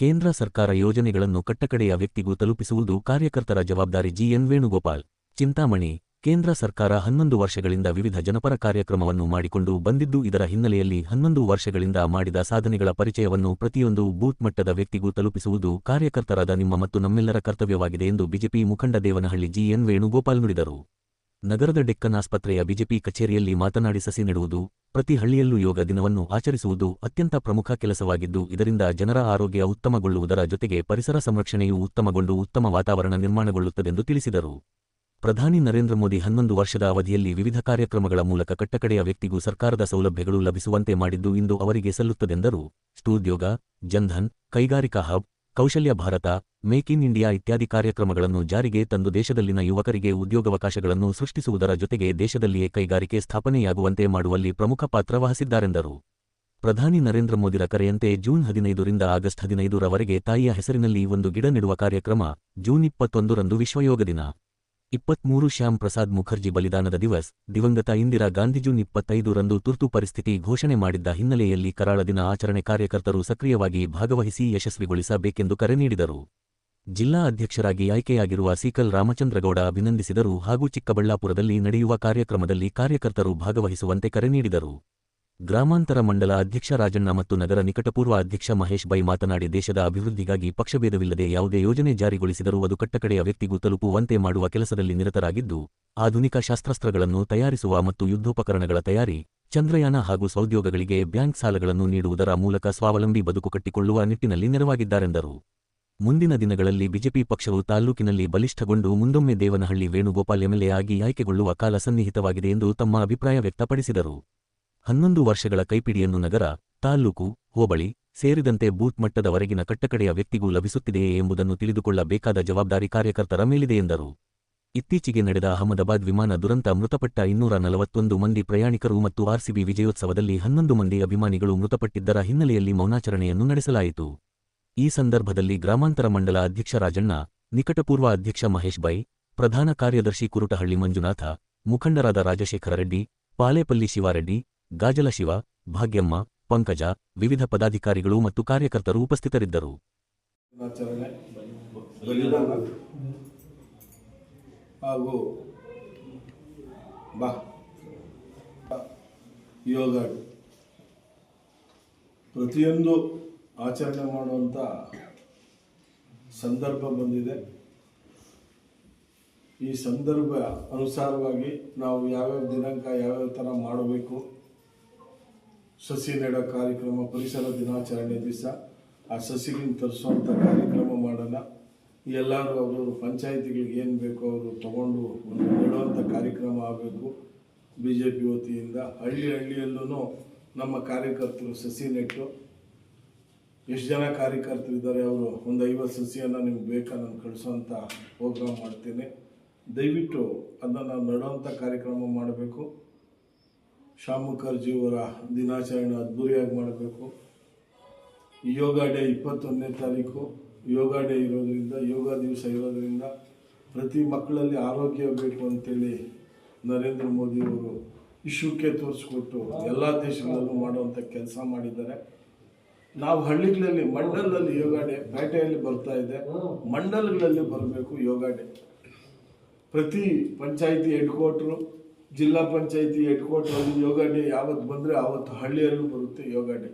ಕೇಂದ್ರ ಸರ್ಕಾರ ಯೋಜನೆಗಳನ್ನು ಕಟ್ಟಕಡೆಯ ವ್ಯಕ್ತಿಗೂ ತಲುಪಿಸುವುದು ಕಾರ್ಯಕರ್ತರ ಜವಾಬ್ದಾರಿ ಜಿಎನ್ ವೇಣುಗೋಪಾಲ್. ಚಿಂತಾಮಣಿ, ಕೇಂದ್ರ ಸರ್ಕಾರ ಹನ್ನೊಂದು ವರ್ಷಗಳಿಂದ ವಿವಿಧ ಜನಪರ ಕಾರ್ಯಕ್ರಮವನ್ನು ಮಾಡಿಕೊಂಡು ಬಂದಿದ್ದು ಇದರ ಹಿನ್ನೆಲೆಯಲ್ಲಿ ಹನ್ನೊಂದು ವರ್ಷಗಳಿಂದ ಮಾಡಿದ ಸಾಧನೆಗಳ ಪರಿಚಯವನ್ನು ಪ್ರತಿಯೊಂದು ಬೂತ್ ಮಟ್ಟದ ವ್ಯಕ್ತಿಗೂ ತಲುಪಿಸುವುದು ಕಾರ್ಯಕರ್ತರಾದ ನಿಮ್ಮ ಮತ್ತು ನಮ್ಮೆಲ್ಲರ ಕರ್ತವ್ಯವಾಗಿದೆ ಎಂದು ಬಿಜೆಪಿ ಮುಖಂಡ ದೇವನಹಳ್ಳಿ ಜಿಎನ್ ವೇಣುಗೋಪಾಲ್ ನುಡಿದರು. ನಗರದ ಡೆಕ್ಕನ್ ಆಸ್ಪತ್ರೆಯ ಬಿಜೆಪಿ ಕಚೇರಿಯಲ್ಲಿ ಮಾತನಾಡಿ ಸಸಿ ನೆಡುವುದು, ಪ್ರತಿ ಹಳ್ಳಿಯಲ್ಲೂ ಯೋಗ ದಿನವನ್ನು ಆಚರಿಸುವುದು ಅತ್ಯಂತ ಪ್ರಮುಖ ಕೆಲಸವಾಗಿದ್ದು, ಇದರಿಂದ ಜನರ ಆರೋಗ್ಯ ಉತ್ತಮಗೊಳ್ಳುವುದರ ಜೊತೆಗೆ ಪರಿಸರ ಸಂರಕ್ಷಣೆಯೂ ಉತ್ತಮಗೊಂಡು ಉತ್ತಮ ವಾತಾವರಣ ನಿರ್ಮಾಣಗೊಳ್ಳುತ್ತದೆಂದು ತಿಳಿಸಿದರು. ಪ್ರಧಾನಿ ನರೇಂದ್ರ ಮೋದಿ ಹನ್ನೊಂದು ವರ್ಷದ ಅವಧಿಯಲ್ಲಿ ವಿವಿಧ ಕಾರ್ಯಕ್ರಮಗಳ ಮೂಲಕ ಕಟ್ಟಕಡೆಯ ವ್ಯಕ್ತಿಗೂ ಸರ್ಕಾರದ ಸೌಲಭ್ಯಗಳು ಲಭಿಸುವಂತೆ ಮಾಡಿದ್ದು ಇಂದು ಅವರಿಗೆ ಸಲ್ಲುತ್ತದೆಂದರು. ಸ್ಟೂದ್ಯೋಗ ಜನ್ಧನ್, ಕೈಗಾರಿಕಾ ಹಬ್ ಕೌಶಲ್ಯ ಭಾರತ, ಮೇಕ್ ಇನ್ ಇಂಡಿಯಾ ಇತ್ಯಾದಿ ಕಾರ್ಯಕ್ರಮಗಳನ್ನು ಜಾರಿಗೆ ತಂದು ದೇಶದಲ್ಲಿನ ಯುವಕರಿಗೆ ಉದ್ಯೋಗಾವಕಾಶಗಳನ್ನು ಸೃಷ್ಟಿಸುವುದರ ಜೊತೆಗೆ ದೇಶದಲ್ಲಿಯೇ ಕೈಗಾರಿಕೆ ಸ್ಥಾಪನೆಯಾಗುವಂತೆ ಮಾಡುವಲ್ಲಿ ಪ್ರಮುಖ ಪಾತ್ರ ವಹಿಸಿದ್ದಾರೆಂದರು. ಪ್ರಧಾನಿ ನರೇಂದ್ರ ಮೋದಿರ ಕರೆಯಂತೆ ಜೂನ್ ಹದಿನೈದರಿಂದ ಆಗಸ್ಟ್ ಹದಿನೈದರವರೆಗೆ ತಾಯಿಯ ಹೆಸರಿನಲ್ಲಿ ಒಂದು ಗಿಡ ನೆಡುವ ಕಾರ್ಯಕ್ರಮ, ಜೂನ್ ಇಪ್ಪತ್ತೊಂದರಂದು ವಿಶ್ವಯೋಗ ದಿನ. ಇಪ್ಪತ್ಮೂರು ಶ್ಯಾಮ್ ಪ್ರಸಾದ್ ಮುಖರ್ಜಿ ಬಲಿದಾನದ ದಿವಸ್, ದಿವಂಗತ ಇಂದಿರಾ ಗಾಂಧಿ ಇಪ್ಪತ್ತೈದು ರಂದು ತುರ್ತು ಪರಿಸ್ಥಿತಿ ಘೋಷಣೆ ಮಾಡಿದ್ದ ಹಿನ್ನೆಲೆಯಲ್ಲಿ ಕರಾಳ ದಿನ ಆಚರಣೆ ಕಾರ್ಯಕರ್ತರು ಸಕ್ರಿಯವಾಗಿ ಭಾಗವಹಿಸಿ ಯಶಸ್ವಿಗೊಳಿಸಬೇಕೆಂದು ಕರೆ ನೀಡಿದರು. ಜಿಲ್ಲಾ ಅಧ್ಯಕ್ಷರಾಗಿ ಆಯ್ಕೆಯಾಗಿರುವ ಸೀಕಲ್ ರಾಮಚಂದ್ರಗೌಡ ಅಭಿನಂದಿಸಿದರು ಹಾಗೂ ಚಿಕ್ಕಬಳ್ಳಾಪುರದಲ್ಲಿ ನಡೆಯುವ ಕಾರ್ಯಕ್ರಮದಲ್ಲಿ ಕಾರ್ಯಕರ್ತರು ಭಾಗವಹಿಸುವಂತೆ ಕರೆ ನೀಡಿದರು. ಗ್ರಾಮಾಂತರ ಮಂಡಲ ಅಧ್ಯಕ್ಷ ರಾಜಣ್ಣ ಮತ್ತು ನಗರ ನಿಕಟಪೂರ್ವ ಅಧ್ಯಕ್ಷ ಮಹೇಶ್ ಬೈ ಮಾತನಾಡಿ, ದೇಶದ ಅಭಿವೃದ್ಧಿಗಾಗಿ ಪಕ್ಷಭೇದವಿಲ್ಲದೆ ಯಾವುದೇ ಯೋಜನೆ ಜಾರಿಗೊಳಿಸಿದರೂ ಅದು ಕಟ್ಟಕಡೆಯ ವ್ಯಕ್ತಿಗೂ ತಲುಪುವಂತೆ ಮಾಡುವ ಕೆಲಸದಲ್ಲಿ ನಿರತರಾಗಿದ್ದು, ಆಧುನಿಕ ಶಾಸ್ತ್ರಾಸ್ತ್ರಗಳನ್ನು ತಯಾರಿಸುವ ಮತ್ತು ಯುದ್ಧೋಪಕರಣಗಳ ತಯಾರಿ, ಚಂದ್ರಯಾನ ಹಾಗೂ ಸೌದ್ಯೋಗಗಳಿಗೆ ಬ್ಯಾಂಕ್ ಸಾಲಗಳನ್ನು ನೀಡುವುದರ ಮೂಲಕ ಸ್ವಾವಲಂಬಿ ಬದುಕು ಕಟ್ಟಿಕೊಳ್ಳುವ ನಿಟ್ಟಿನಲ್ಲಿ ನೆರವಾಗಿದ್ದಾರೆಂದರು. ಮುಂದಿನ ದಿನಗಳಲ್ಲಿ ಬಿಜೆಪಿ ಪಕ್ಷವು ತಾಲ್ಲೂಕಿನಲ್ಲಿ ಬಲಿಷ್ಠಗೊಂಡು ಮುಂದೊಮ್ಮೆ ದೇವನಹಳ್ಳಿ ವೇಣುಗೋಪಾಲ್ ಎಂಎಲ್ಎ ಆಗಿ ಆಯ್ಕೆಗೊಳ್ಳುವ ಕಾಲ ಸನ್ನಿಹಿತವಾಗಿದೆ ಎಂದು ತಮ್ಮ ಅಭಿಪ್ರಾಯ ವ್ಯಕ್ತಪಡಿಸಿದರು. ಹನ್ನೊಂದು ವರ್ಷಗಳ ಕೈಪಿಡಿಯನ್ನು ನಗರ, ತಾಲ್ಲೂಕು, ಹೋಬಳಿ ಸೇರಿದಂತೆ ಬೂತ್ ಮಟ್ಟದವರೆಗಿನ ಕಟ್ಟಕಡೆಯ ವ್ಯಕ್ತಿಗೂ ಲಭಿಸುತ್ತಿದೆಯೇ ಎಂಬುದನ್ನು ತಿಳಿದುಕೊಳ್ಳಬೇಕಾದ ಜವಾಬ್ದಾರಿ ಕಾರ್ಯಕರ್ತರ ಮೇಲಿದೆ ಎಂದರು. ಇತ್ತೀಚೆಗೆ ನಡೆದ ಅಹಮದಾಬಾದ್ ವಿಮಾನ ದುರಂತ ಮೃತಪಟ್ಟ ಇನ್ನೂರ ನಲವತ್ತೊಂದು ಮಂದಿ ಪ್ರಯಾಣಿಕರು ಮತ್ತು ಆರ್ಸಿಬಿ ವಿಜಯೋತ್ಸವದಲ್ಲಿ ಹನ್ನೊಂದು ಮಂದಿ ಅಭಿಮಾನಿಗಳು ಮೃತಪಟ್ಟಿದ್ದರ ಹಿನ್ನೆಲೆಯಲ್ಲಿ ಮೌನಾಚರಣೆಯನ್ನು ನಡೆಸಲಾಯಿತು. ಈ ಸಂದರ್ಭದಲ್ಲಿ ಗ್ರಾಮಾಂತರ ಮಂಡಲ ಅಧ್ಯಕ್ಷ ರಾಜಣ್ಣ, ನಿಕಟಪೂರ್ವ ಅಧ್ಯಕ್ಷ ಮಹೇಶ್ ಬೈ, ಪ್ರಧಾನ ಕಾರ್ಯದರ್ಶಿ ಕುರುಟಹಳ್ಳಿ ಮಂಜುನಾಥ, ಮುಖಂಡರಾದ ರಾಜಶೇಖರ ರೆಡ್ಡಿ, ಪಾಲೇಪಲ್ಲಿ ಶಿವಾರೆಡ್ಡಿ ಗಾಜಲ ಶಿವ, ಭಾಗ್ಯಮ್ಮ, ಪಂಕಜ, ವಿವಿಧ ಪದಾಧಿಕಾರಿಗಳು ಮತ್ತು ಕಾರ್ಯಕರ್ತರು ಉಪಸ್ಥಿತರಿದ್ದರು. ಹಾಗೂ ಯೋಗ ಪ್ರತಿಯೊಂದು ಆಚರಣೆ ಮಾಡುವಂಥ ಸಂದರ್ಭ ಬಂದಿದೆ. ಈ ಸಂದರ್ಭ ಅನುಸಾರವಾಗಿ ನಾವು ಯಾವ್ಯಾವ ದಿನಾಂಕ ಯಾವ್ಯಾವ ಥರ ಮಾಡಬೇಕು ಸಸಿ ನೆಡೋ ಕಾರ್ಯಕ್ರಮ, ಪರಿಸರ ದಿನಾಚರಣೆ ದಿವಸ ಆ ಸಸಿಗಳನ್ನ ತರಿಸುವಂಥ ಕಾರ್ಯಕ್ರಮ ಮಾಡೋಣ ಎಲ್ಲರೂ ಅವರವರು ಪಂಚಾಯತಿಗಳಿಗೆ ಏನು ಬೇಕೋ ಅವರು ತಗೊಂಡು ನೆಡುವಂಥ ಕಾರ್ಯಕ್ರಮ ಆಗಬೇಕು. ಬಿ ಜೆ ಪಿ ವತಿಯಿಂದ ಹಳ್ಳಿ ಹಳ್ಳಿಯಲ್ಲೂ ನಮ್ಮ ಕಾರ್ಯಕರ್ತರು ಸಸಿ ನೆಟ್ಟು ಎಷ್ಟು ಜನ ಕಾರ್ಯಕರ್ತರು ಇದ್ದಾರೆ ಅವರು ಒಂದು ಐವತ್ತು ಸಸಿಯನ್ನು ನಿಮ್ಗೆ ಬೇಕಾ ನಾನು ಕಳಿಸೋವಂಥ ಪ್ರೋಗ್ರಾಮ್ ಮಾಡ್ತೀನಿ. ದಯವಿಟ್ಟು ಅದನ್ನು ನೆಡುವಂಥ ಕಾರ್ಯಕ್ರಮ ಮಾಡಬೇಕು. ಶ್ಯಾಮ್ ಮುಖರ್ಜಿಯವರ ದಿನಾಚರಣೆ ಅದ್ಧೂರಿಯಾಗಿ ಮಾಡಬೇಕು. ಯೋಗ ಡೇ ಇಪ್ಪತ್ತೊಂದನೇ ತಾರೀಕು. ಯೋಗ ಡೇ ಇರೋದರಿಂದ, ಯೋಗ ದಿವಸ ಇರೋದರಿಂದ ಪ್ರತಿ ಮಕ್ಕಳಲ್ಲಿ ಆರೋಗ್ಯ ಬೇಕು ಅಂತೇಳಿ ನರೇಂದ್ರ ಮೋದಿಯವರು ವಿಶ್ವಕ್ಕೆ ತೋರಿಸ್ಕೊಟ್ಟು ಎಲ್ಲ ದೇಶಗಳಲ್ಲೂ ಮಾಡುವಂಥ ಕೆಲಸ ಮಾಡಿದ್ದಾರೆ. ನಾವು ಹಳ್ಳಿಗಳಲ್ಲಿ ಮಂಡಲದಲ್ಲಿ ಯೋಗ ಡೇ, ಪೇಟೆಯಲ್ಲಿ ಬರ್ತಾ ಇದೆ. ಮಂಡಲಗಳಲ್ಲಿ ಬರಬೇಕು ಯೋಗ ಡೇ. ಪ್ರತಿ ಪಂಚಾಯಿತಿ ಹೆಡ್ ಕ್ವಾರ್ಟ್ರು ಜಿಲ್ಲಾ ಪಂಚಾಯಿತಿ ಹೆಡ್ ಕ್ವಾರ್ಟ್ರಲ್ಲಿ ಯೋಗ ಡೇ ಯಾವತ್ತು ಬಂದರೆ ಆವತ್ತು ಹಳ್ಳಿಯಲ್ಲೂ ಬರುತ್ತೆ ಯೋಗ ಡೇ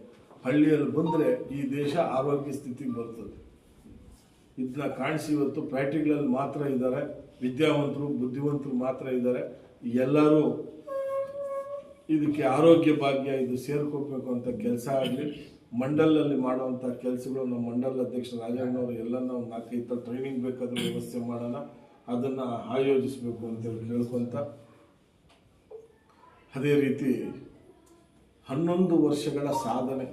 ಹಳ್ಳಿಯಲ್ಲಿ ಬಂದರೆ ಈ ದೇಶ ಆರೋಗ್ಯ ಸ್ಥಿತಿಗೆ ಬರ್ತದೆ. ಇದನ್ನ ಕಾಣಿಸಿ ಇವತ್ತು ಪ್ರಾಕ್ಟಿಕಲಲ್ಲಿ ಮಾತ್ರ ಇದ್ದಾರೆ. ವಿದ್ಯಾವಂತರು, ಬುದ್ಧಿವಂತರು ಮಾತ್ರ ಇದ್ದಾರೆ. ಎಲ್ಲರೂ ಇದಕ್ಕೆ ಆರೋಗ್ಯ ಭಾಗ್ಯ ಇದು ಸೇರ್ಕೋಬೇಕು ಅಂತ ಕೆಲಸ ಆಗಲಿ. ಮಂಡಲಲ್ಲಿ ಮಾಡುವಂಥ ಕೆಲಸಗಳು ನಮ್ಮ ಮಂಡಲ ಅಧ್ಯಕ್ಷ ರಾಜಣ್ಣವರು ಎಲ್ಲನ ಒಂದು ನಾಲ್ಕೈದು ಥರ ಟ್ರೈನಿಂಗ್ ಬೇಕಾದರೂ ವ್ಯವಸ್ಥೆ ಮಾಡೋಣ. ಅದನ್ನು ಆಯೋಜಿಸಬೇಕು ಅಂತೇಳಿ ಕೇಳ್ಕೊಂತ ಅದೇ ರೀತಿ ಹನ್ನೊಂದು ವರ್ಷಗಳ ಸಾಧನೆ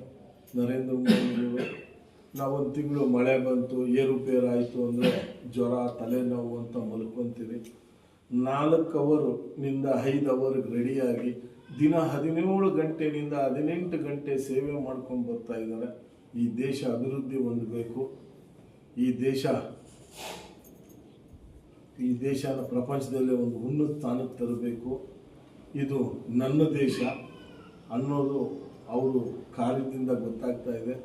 ನರೇಂದ್ರ ಮೋದಿಯವರು. ನಾವೊಂದು ತಿಂಗಳು ಮಳೆ ಬಂತು, ಏರುಪೇರಾಯಿತು ಅಂದರೆ ಜ್ವರ, ತಲೆನೋವು ಅಂತ ಮಲ್ಕೊತೀವಿ ನಾಲ್ಕು ಅವರ್ನಿಂದ ಐದು ಅವರ್ಗೆ ರೆಡಿಯಾಗಿ ದಿನ ಹದಿನೇಳು ಗಂಟೆನಿಂದ ಹದಿನೆಂಟು ಗಂಟೆ ಸೇವೆ ಮಾಡ್ಕೊಂಡು ಬರ್ತಾ ಇದ್ದಾರೆ. ಈ ದೇಶ ಅಭಿವೃದ್ಧಿ ಹೊಂದಬೇಕು. ಈ ದೇಶ, ಈ ದೇಶನ ಪ್ರಪಂಚದಲ್ಲೇ ಒಂದು ಉನ್ನತ ಸ್ಥಾನಕ್ಕೆ ತರಬೇಕು. ಇದು ನನ್ನ ದೇಶ ಅನ್ನೋದು ಅವರು ಕಾರ್ಯದಿಂದ ಗೊತ್ತಾಗ್ತಾ ಇದೆ.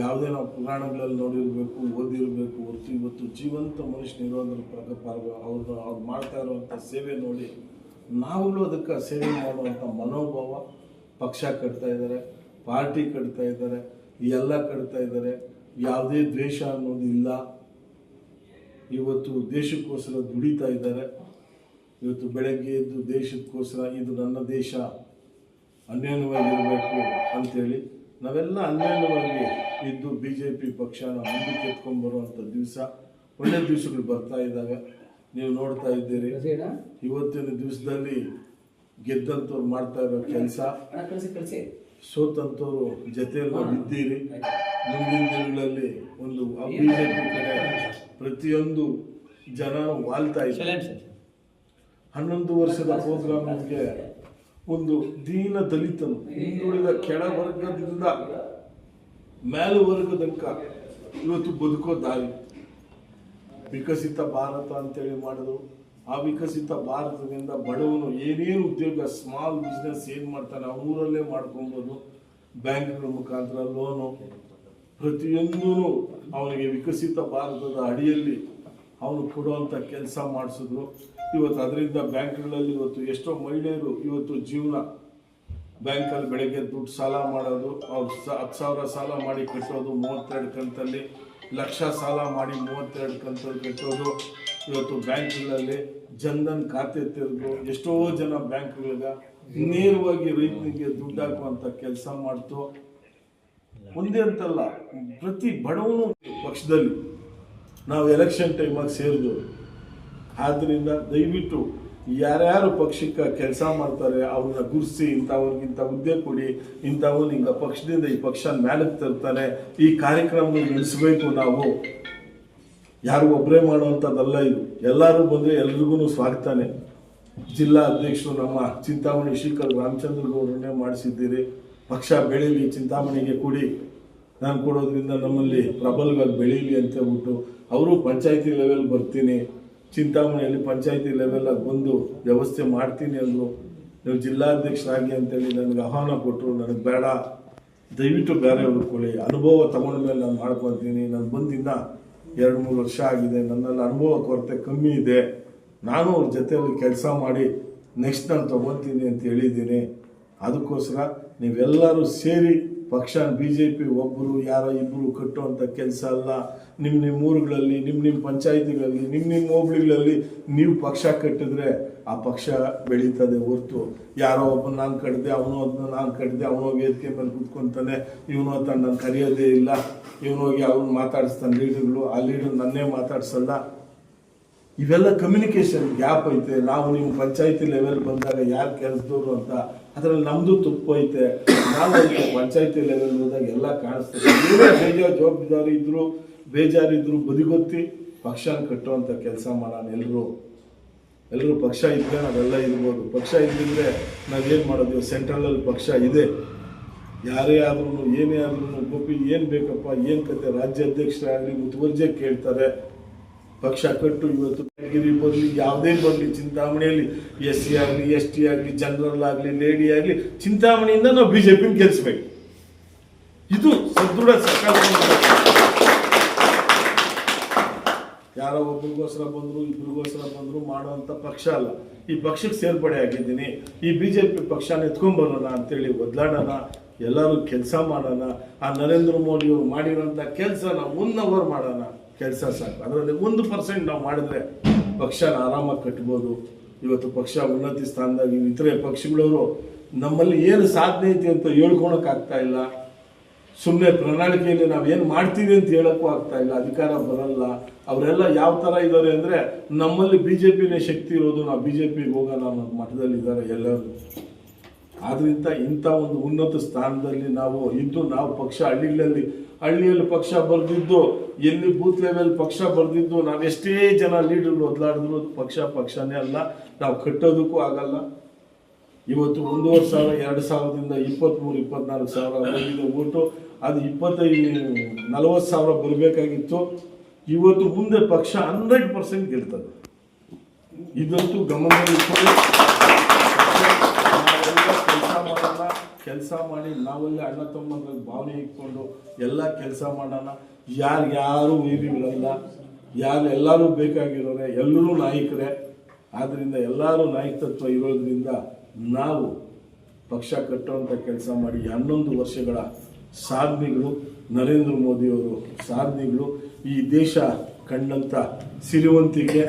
ಯಾವುದೇ ನಾವು ಪುರಾಣಗಳಲ್ಲಿ ನೋಡಿರಬೇಕು, ಓದಿರಬೇಕು ಹೊರತು ಇವತ್ತು ಜೀವಂತ ಮನುಷ್ಯನ ಇರೋದ್ರ ಪ್ರಕಾರ ಅವ್ರದ್ದು ಅವ್ರು ಮಾಡ್ತಾ ಇರುವಂಥ ಸೇವೆ ನೋಡಿ, ನಾವುಗಳು ಅದಕ್ಕೆ ಸೇವೆ ಮಾಡುವಂಥ ಮನೋಭಾವ ಪಕ್ಷ ಕಟ್ತಾ ಇದ್ದಾರೆ, ಪಾರ್ಟಿ ಕಟ್ತಾ ಇದ್ದಾರೆ, ಎಲ್ಲ ಕಟ್ತಾ ಇದ್ದಾರೆ. ಯಾವುದೇ ದ್ವೇಷ ಅನ್ನೋದು ಇಲ್ಲ. ಇವತ್ತು ದೇಶಕ್ಕೋಸ್ಕರ ದುಡಿತಾ ಇದ್ದಾರೆ. ಇವತ್ತು ಬೆಳಗ್ಗೆ ಎದ್ದು ದೇಶಕ್ಕೋಸ್ಕರ ಇದು ನನ್ನ ದೇಶ ಅನ್ಯೋನ್ಯವಾಗಿರಬೇಕು ಅಂತೇಳಿ ನಾವೆಲ್ಲ ಅನ್ಯೋನ್ಯವಾಗಿ ಇದ್ದು ಬಿ ಜೆ ಪಿ ಪಕ್ಷನ ಮುಂದಕ್ಕೆ ಎತ್ಕೊಂಡು ಬರುವಂಥ ದಿವಸ ಒಳ್ಳೆ ದಿವಸಗಳು ಬರ್ತಾ ಇದ್ದಾವೆ ನೀವು ನೋಡ್ತಾ ಇದ್ದೀರಿ. ಇವತ್ತಿನ ದಿವಸದಲ್ಲಿ ಗೆದ್ದಂಥವ್ರು ಮಾಡ್ತಾ ಇರೋ ಕೆಲಸ ಸೋತಂಥವ್ರು ಜೊತೆಯಲ್ಲಿ ಇದ್ದೀರಿ ಮುಂದಿನ ದಿನಗಳಲ್ಲಿ ಒಂದು ಬಿಜೆಪಿ ಕಡೆ ಪ್ರತಿಯೊಂದು ಜನ ವಾಲ್ತಾ ಇದ್ದಾರೆ. ಹನ್ನೊಂದು ವರ್ಷದ ಪ್ರೋಗ್ರಾಮ್ಗೆ ಒಂದು ದೀನ ದಲಿತನು ಹಿಂದುಳಿದ ಕೆಳವರ್ಗದಿಂದ ಮೇಲ್ವರ್ಗದಂಕ ಇವತ್ತು ಬದುಕೋ ದಾರಿ. ವಿಕಸಿತ ಭಾರತ ಅಂತೇಳಿ ಮಾಡಿದ್ರು. ಆ ವಿಕಸಿತ ಭಾರತದಿಂದ ಬಡವನು ಏನೇನು ಉದ್ಯೋಗ ಸ್ಮಾಲ್ ಬಿಸ್ನೆಸ್ ಏನು ಮಾಡ್ತಾನೆ ಅವರಲ್ಲೇ ಮಾಡ್ಕೊಬೋದು. ಬ್ಯಾಂಕ್ಗಳ ಮುಖಾಂತರ ಲೋನು ಪ್ರತಿಯೊಂದೂ ಅವನಿಗೆ ವಿಕಸಿತ ಭಾರತದ ಅಡಿಯಲ್ಲಿ ಅವನು ಕೊಡುವಂಥ ಕೆಲಸ ಮಾಡಿಸಿದ್ರು. ಇವತ್ತು ಅದರಿಂದ ಬ್ಯಾಂಕ್ಗಳಲ್ಲಿ ಇವತ್ತು ಎಷ್ಟೋ ಮಹಿಳೆಯರು ಇವತ್ತು ಜೀವನ ಬ್ಯಾಂಕಲ್ಲಿ ಬೆಳಗ್ಗೆ ದುಡ್ಡು ಸಾಲ ಮಾಡೋದು, ಅವ್ರು ಸ ಹತ್ತು ಸಾವಿರ ಸಾಲ ಮಾಡಿ ಕಟ್ಟೋದು, ಮೂವತ್ತೆರಡು ಕಂತಲ್ಲಿ ಲಕ್ಷ ಸಾಲ ಮಾಡಿ ಮೂವತ್ತೆರಡು ಕಂತಲ್ಲಿ ಕಟ್ಟೋದು, ಇವತ್ತು ಬ್ಯಾಂಕ್ಗಳಲ್ಲಿ ಜನ್ಧನ್ ಖಾತೆ ತೆರೆದು ಎಷ್ಟೋ ಜನ ಬ್ಯಾಂಕ್ಗಳಿಗೆ ನೇರವಾಗಿ ರೈತನಿಗೆ ದುಡ್ಡು ಹಾಕುವಂಥ ಕೆಲಸ ಮಾಡ್ತು. ಒಂದೇ ಅಂತಲ್ಲ, ಪ್ರತಿ ಬಡವನು ಪಕ್ಷದಲ್ಲಿ ನಾವು ಎಲೆಕ್ಷನ್ ಟೈಮಾಗಿ ಸೇರಿದ್ವು. ಆದ್ದರಿಂದ ದಯವಿಟ್ಟು ಯಾರ್ಯಾರು ಪಕ್ಷಕ್ಕೆ ಕೆಲಸ ಮಾಡ್ತಾರೆ, ಅವ್ರನ್ನ ಗುರ್ಸಿ ಇಂಥವ್ರಿಗೆ ಇಂಥ ಹುದ್ದೆ ಕೊಡಿ ಇಂಥವ್ರು ಹಿಂಗ ಪಕ್ಷದಿಂದ ಈ ಪಕ್ಷ ಮೇಲೆ ತರ್ತಾನೆ ಈ ಕಾರ್ಯಕ್ರಮ ನಡೆಸಬೇಕು ನಾವು. ಯಾರು ಒಬ್ಬರೇ ಮಾಡುವಂಥದ್ದಲ್ಲ ಇದು. ಎಲ್ಲರೂ ಬಂದರೆ ಎಲ್ರಿಗೂ ಸ್ವಾಗತಾನೆ. ಜಿಲ್ಲಾ ಅಧ್ಯಕ್ಷರು ನಮ್ಮ ಚಿಂತಾಮಣಿ ಶ್ರೀಕರ್ ರಾಮಚಂದ್ರ ಗೌಡ್ರನ್ನೇ ಮಾಡಿಸಿದ್ದೀರಿ. ಪಕ್ಷ ಬೆಳೀಲಿ, ಚಿಂತಾಮಣಿಗೆ ಕೊಡಿ. ನಾನು ಕೊಡೋದ್ರಿಂದ ನಮ್ಮಲ್ಲಿ ಪ್ರಬಲವಾಗಿ ಬೆಳೀಲಿ ಅಂತ ಹೇಳ್ಬಿಟ್ಟು, ಅವರು ಪಂಚಾಯತಿ ಲೆವೆಲ್ ಬರ್ತೀನಿ. ಚಿಂತಾಮಣಿಯಲ್ಲಿ ಪಂಚಾಯತಿ ಲೆವೆಲಾಗಿ ಬಂದು ವ್ಯವಸ್ಥೆ ಮಾಡ್ತೀನಿ ಅಂದರು. ನೀವು ಜಿಲ್ಲಾಧ್ಯಕ್ಷರಾಗಿ ಅಂತೇಳಿ ನನಗೆ ಆಹ್ವಾನ ಕೊಟ್ಟರು ನನಗೆ ಬೇಡ. ದಯವಿಟ್ಟು ಬೇರೆ ಹುಡ್ಕೊಳ್ಳಿ ಅನುಭವ ತಗೊಂಡ ಮೇಲೆ ನಾನು ಮಾಡ್ಕೊತೀನಿ. ನಾನು ಬಂದಿನ್ನ ಎರಡು ಮೂರು ವರ್ಷ ಆಗಿದೆ. ನನ್ನಲ್ಲಿ ಅನುಭವ ಕೊರತೆ ಕಮ್ಮಿ ಇದೆ. ನಾನು ಅವ್ರ ಜೊತೆಯಲ್ಲಿ ಕೆಲಸ ಮಾಡಿ ನೆಕ್ಸ್ಟ್ ನಾನು ತೊಗೊತೀನಿ ಅಂತ ಹೇಳಿದ್ದೀನಿ. ಅದಕ್ಕೋಸ್ಕರ ನೀವೆಲ್ಲರೂ ಸೇರಿ ಪಕ್ಷ ಬಿ ಜೆ ಪಿ ಒಬ್ಬರು ಯಾರೋ ಇಬ್ಬರು ಕಟ್ಟುವಂಥ ಕೆಲಸ ಅಲ್ಲ. ನಿಮ್ಮ ನಿಮ್ಮ ಊರುಗಳಲ್ಲಿ ನಿಮ್ಮ ನಿಮ್ಮ ಪಂಚಾಯಿತಿಗಳಲ್ಲಿ ನಿಮ್ಮ ನಿಮ್ಮ ಹೋಬಳಿಗಳಲ್ಲಿ ನೀವು ಪಕ್ಷ ಕಟ್ಟಿದ್ರೆ ಆ ಪಕ್ಷ ಬೆಳೀತದೆ ಹೊರ್ತು. ಯಾರೋ ಒಬ್ಬ ನಾನು ಕಟ್ಟಿದೆ ಅವನು ಅದನ್ನ ನಾನು ಕಟ್ಟಿದೆ ಅವನು ವೇದಿಕೆ ಮೇಲೆ ಕೂತ್ಕೊಂತಾನೆ. ಇವನು ನಾನು ಕರೆಯೋದೇ ಇಲ್ಲ. ಇವನೋಗಿ ಅವನು ಅವ್ನು ಮಾತಾಡಿಸ್ತಾನೆ ಲೀಡರ್ಗಳು. ಆ ಲೀಡರ್ ನನ್ನೇ ಮಾತಾಡ್ಸಲ್ಲ. ಇವೆಲ್ಲ ಕಮ್ಯುನಿಕೇಶನ್ ಗ್ಯಾಪ್ ಐತೆ. ನಾವು ನಿಮ್ಮ ಪಂಚಾಯತಿ ಲೆವೆಲ್ ಬಂದಾಗ ಯಾರು ಕೆಲಸದವರು ಅಂತ ಅದರಲ್ಲಿ ತುಪ್ಪ ಐತೆ ನಾವು ಪಂಚಾಯತಿ ಲೆವೆಲ್ ಹೋದಾಗ ಎಲ್ಲ ಕಾಣಿಸ್ತದೆ. ಬೇಜಾರು ಜವಾಬ್ದಾರಿ ಇದ್ರು ಬೇಜಾರಿದ್ರು ಬದಿಗೊತ್ತಿ ಪಕ್ಷನ ಕಟ್ಟುವಂಥ ಕೆಲಸ ಮಾಡೋಣ ಎಲ್ಲರೂ ಎಲ್ಲರೂ ಪಕ್ಷ ಇದ್ರೆ ನಾವೆಲ್ಲ ಇರ್ಬೋದು. ಪಕ್ಷ ಇದ್ದಿದ್ರೆ ನಾವೇನು ಮಾಡೋದು? ಸೆಂಟ್ರಲಲ್ಲಿ ಪಕ್ಷ ಇದೆ. ಯಾರೇ ಆದ್ರೂ ಏನೇ ಆದ್ರೂ ಗೋಪಿ ಏನು ಬೇಕಪ್ಪ, ಏನು ಕತೆ? ರಾಜ್ಯ ಅಧ್ಯಕ್ಷರಾಗಲಿ ಮುತುವರ್ಜೆ ಕೇಳ್ತಾರೆ. ಪಕ್ಷ ಕಟ್ಟು ಇವತ್ತು ಬೆಳಗಿರಿ ಬರಲಿ, ಯಾವುದೇ ಬರಲಿ, ಚಿಂತಾಮಣಿಯಲ್ಲಿ ಎಸ್ ಸಿ ಆಗಲಿ, ಎಸ್ ಟಿ ಆಗಲಿ, ಜನರಲ್ ಆಗಲಿ, ಲೇಡಿ ಆಗಲಿ, ಚಿಂತಾಮಣಿಯಿಂದ ನಾವು ಬಿ ಜೆ ಪಿನ ಗೆಲ್ಲಿಸ್ಬೇಕು ಇದು ಸದೃಢ ಸರ್ಕಾರ ಯಾರೋ ಒಬ್ಬರಿಗೋಸ್ಕರ ಬಂದರು ಇಬ್ಬರಿಗೋಸ್ಕರ ಬಂದರು ಮಾಡುವಂಥ ಪಕ್ಷ ಅಲ್ಲ. ಈ ಪಕ್ಷಕ್ಕೆ ಸೇರ್ಪಡೆ ಆಗಿದ್ದೀನಿ. ಈ ಬಿ ಜೆ ಪಿ ಪಕ್ಷನ ಎತ್ಕೊಂಡ್ಬರೋಣ ಅಂತೇಳಿ ಒದ್ಲಾಡೋಣ, ಎಲ್ಲರೂ ಕೆಲಸ ಮಾಡೋಣ, ಆ ನರೇಂದ್ರ ಮೋದಿಯವರು ಮಾಡಿರೋಂಥ ಕೆಲಸನ ಒನ್ ಅವರ್ ಮಾಡೋಣ. ಕೆಲಸ ಸಾಕು. ಅದರಲ್ಲಿ ಒಂದು ಪರ್ಸೆಂಟ್ ನಾವು ಮಾಡಿದ್ರೆ ಪಕ್ಷನ ಆರಾಮಾಗಿ ಕಟ್ಬೋದು. ಇವತ್ತು ಪಕ್ಷ ಉನ್ನತಿ ಸ್ಥಾನದಾಗ ಇತರೆ ಪಕ್ಷಗಳವರು ನಮ್ಮಲ್ಲಿ ಏನು ಸಾಧನೆ ಐತಿ ಅಂತ ಹೇಳ್ಕೊಳಕ್ ಆಗ್ತಾ ಇಲ್ಲ. ಸುಮ್ಮನೆ ಪ್ರಣಾಳಿಕೆಯಲ್ಲಿ ನಾವು ಏನು ಮಾಡ್ತೀವಿ ಅಂತ ಹೇಳೋಕ್ಕೂ ಆಗ್ತಾ ಇಲ್ಲ, ಅಧಿಕಾರ ಬರಲ್ಲ. ಅವರೆಲ್ಲ ಯಾವ ಥರ ಇದ್ದಾರೆ ಅಂದರೆ ನಮ್ಮಲ್ಲಿ ಬಿ ಜೆ ಪಿನೇ ಶಕ್ತಿ ಇರೋದು, ನಾವು ಬಿ ಜೆ ಪಿಗೆ ಹೋಗೋಣ ಅನ್ನೋ ಮಟ್ಟದಲ್ಲಿ ಇದ್ದಾರೆ ಎಲ್ಲರೂ. ಆದ್ರಿಂದ ಇಂಥ ಒಂದು ಉನ್ನತ ಸ್ಥಾನದಲ್ಲಿ ನಾವು ಇದ್ದು ನಾವು ಪಕ್ಷ ಹಳ್ಳಿಗಳಲ್ಲಿ, ಹಳ್ಳಿಯಲ್ಲಿ ಪಕ್ಷ ಬರೆದಿದ್ದು, ಎಲ್ಲಿ ಬೂತ್ ಲೆವೆಲ್ ಪಕ್ಷ ಬರೆದಿದ್ದು, ನಾವು ಎಷ್ಟೇ ಜನ ಲೀಡರ್ ಒದ್ಲಾಡಿದ್ರು ಪಕ್ಷ, ಪಕ್ಷನೇ ಅಲ್ಲ. ನಾವು ಕಟ್ಟೋದಕ್ಕೂ ಆಗಲ್ಲ. ಇವತ್ತು ಒಂದೂವರೆ ಸಾವಿರ, ಎರಡು ಸಾವಿರದಿಂದ ಇಪ್ಪತ್ತ್ಮೂರು ಇಪ್ಪತ್ನಾಲ್ಕು ಸಾವಿರ ಬಂದಿದೆ ಓಟು. ಅದು ಇಪ್ಪತ್ತೈದು, ನಲವತ್ತು ಸಾವಿರ ಬರಬೇಕಾಗಿತ್ತು. ಇವತ್ತು ಮುಂದೆ ಪಕ್ಷ ಹಂಡ್ರೆಡ್ ಪರ್ಸೆಂಟ್ ಗೆಲ್ತದೆ. ಇದಂತೂ ಗಮನದಲ್ಲಿ ಕೆಲಸ ಮಾಡಿ ನಾವಲ್ಲಿ ಅಣ್ಣ ತಮ್ಮಂದ್ರೆ ಭಾವನೆ ಇಟ್ಕೊಂಡು ಎಲ್ಲ ಕೆಲಸ ಮಾಡೋಣ. ಯಾರು ಯಾರು ಬಿಡಲ್ಲ. ಯಾರು ಎಲ್ಲರೂ ಬೇಕಾಗಿರೋರೆ, ಎಲ್ಲರೂ ನಾಯಕರೇ. ಆದ್ದರಿಂದ ಎಲ್ಲರೂ ನಾಯಕತ್ವ ಇರೋದ್ರಿಂದ ನಾವು ಪಕ್ಷ ಕಟ್ಟುವಂಥ ಕೆಲಸ ಮಾಡಿ ಹನ್ನೊಂದು ವರ್ಷಗಳ ಸಾಧನೆಗಳು ನರೇಂದ್ರ ಮೋದಿಯವರು ಸಾಧನೆಗಳು. ಈ ದೇಶ ಕಂಡಂಥ ಸಿರಿವಂತಿಕೆ,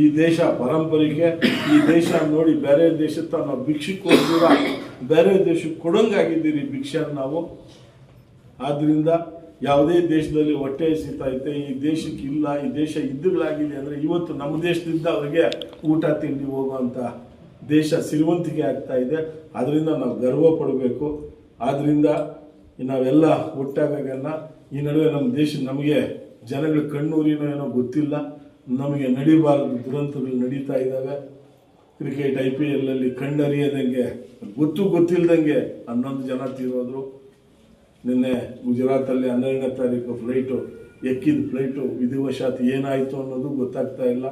ಈ ದೇಶ ಪರಂಪರೆಗೆ, ಈ ದೇಶ ನೋಡಿ ಬೇರೆ ದೇಶದ ನಾವು ಹೋಗ್ತೀರ ಬೇರೆ ದೇಶಕ್ಕೆ ಕೊಡೋಂಗಾಗಿದ್ದೀರಿ ಭಿಕ್ಷೆ ನಾವು. ಆದ್ದರಿಂದ ಯಾವುದೇ ದೇಶದಲ್ಲಿ ಹೊಟ್ಟೆ ಐತೆ ಈ ದೇಶಕ್ಕೆ ಇಲ್ಲ, ಈ ದೇಶ ಇದ್ದುಗಳಾಗಿದೆ ಅಂದರೆ ಇವತ್ತು ನಮ್ಮ ದೇಶದಿಂದ ಅವರಿಗೆ ಊಟ, ತಿಂಡಿ ಹೋಗುವಂಥ ದೇಶ ಸಿರಿವಂತಿಕೆ ಆಗ್ತಾ ಇದೆ. ಅದರಿಂದ ನಾವು ಗರ್ವ ಪಡಬೇಕು. ಆದ್ದರಿಂದ ನಾವೆಲ್ಲ ಒಟ್ಟಾಗಲ್ಲ ಈ ನಡುವೆ ನಮ್ಮ ದೇಶ ನಮಗೆ ಜನಗಳ ಕಣ್ಣೂರಿನೋ ಏನೋ ಗೊತ್ತಿಲ್ಲ. ನಮಗೆ ನಡಿಬಾರದು ದುರಂತಗಳು ನಡೀತಾ ಇದ್ದಾವೆ. ಕ್ರಿಕೆಟ್ ಐ ಪಿ ಎಲ್ ಅಲ್ಲಿ ಕಣ್ಣರಿಯದಂಗೆ, ಗೊತ್ತು ಗೊತ್ತಿಲ್ಲದಂಗೆ ಹನ್ನೊಂದು ಜನ ತೀರೋದ್ರು. ನಿನ್ನೆ ಗುಜರಾತಲ್ಲಿ ಹನ್ನೆರಡನೇ ತಾರೀಕು ಫ್ಲೈಟು ಎಕ್ಕಿದ ಫ್ಲೈಟು ವಿಧಿವಶಾತ್ ಏನಾಯಿತು ಅನ್ನೋದು ಗೊತ್ತಾಗ್ತಾ ಇಲ್ಲ.